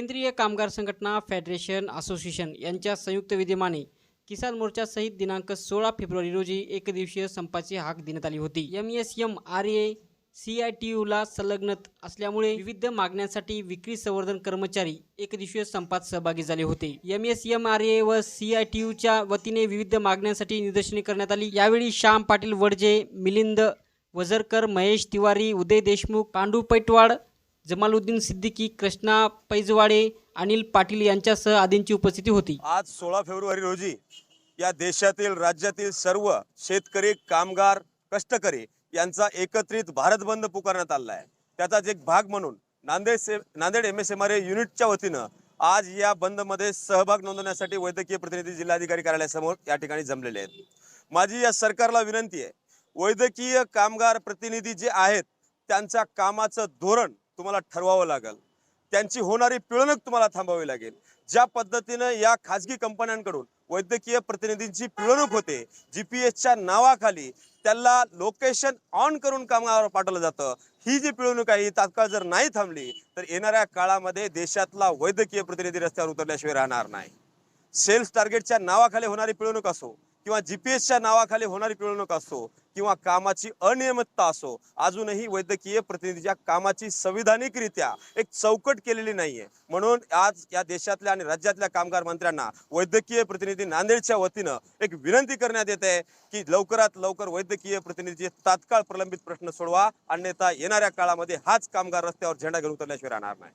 केंद्रीय कामगार संघटना फेडरेशन असोसिएशन यांच्या संयुक्त विद्यमाने किसान मोर्चासहित दिनांक सोळा फेब्रुवारी रोजी एकदिवसीय संपाची हाक देण्यात आली होती. M S M R A C I T यूला संलग्न असल्यामुळे विविध मागण्यांसाठी विक्री संवर्धन कर्मचारी एकदिवसीय संपात सहभागी झाले होते. M S M R A व सी आय टी यूच्या वतीने विविध मागण्यांसाठी निदर्शने करण्यात आली. यावेळी श्याम पाटील वडजे मिलिंद वझरकर महेश तिवारी उदय देशमुख पांडू पैटवाड जमालुद्दीन सिद्दीकी कृष्णा पैजवाडे अनिल पाटील यांच्यासह आदींची उपस्थिती होती. आज सोळा फेब्रुवारी रोजी या देशातील राज्यातील सर्व शेतकरी कामगार कष्टकरी यांचा एकत्रित भारत बंद पुकारण्यात आला आहे. त्याचाच एक भाग म्हणून नांदेड से Nanded M S M R A युनिटच्या वतीनं आज या बंदमध्ये सहभाग नोंदवण्यासाठी वैद्यकीय प्रतिनिधी जिल्हाधिकारी कार्यालयासमोर या ठिकाणी जमलेले आहेत. माझी या सरकारला विनंती आहे वैद्यकीय कामगार प्रतिनिधी जे आहेत त्यांच्या कामाचं धोरण तुम्हाला ठरवावं लागेल. त्यांची होणारी पिळवणूक तुम्हाला थांबावी लागेल. ज्या पद्धतीनं या खाजगी कंपन्यांकडून वैद्यकीय प्रतिनिधींची पिळवणूक होते जी पी एसच्या नावाखाली त्याला लोकेशन ऑन करून कामावर पाठवलं जातं. ही जी पिळवणूक आहे ही तात्काळ जर नाही थांबली तर येणाऱ्या काळामध्ये देशातला वैद्यकीय प्रतिनिधी रस्त्यावर उतरल्याशिवाय राहणार नाही. सेल्स टार्गेटच्या नावाखाली होणारी पिळवणूक असो किंवा जीपीएसच्या नावाखाली होणारी पिळवणूक असो किंवा कामाची अनियमितता असो अजूनही वैद्यकीय प्रतिनिधीच्या कामाची संविधानिकरित्या एक चौकट केलेली नाहीये. म्हणून आज या देशातल्या आणि राज्यातल्या कामगार मंत्र्यांना वैद्यकीय प्रतिनिधी नांदेडच्या वतीनं एक विनंती करण्यात येते की लवकरात लवकर वैद्यकीय प्रतिनिधीचे तात्काळ प्रलंबित प्रश्न सोडवा. अन्यथा येणाऱ्या काळामध्ये हाच कामगार रस्त्यावर झेंडा घेऊन उतरल्याशिवाय राहणार नाही.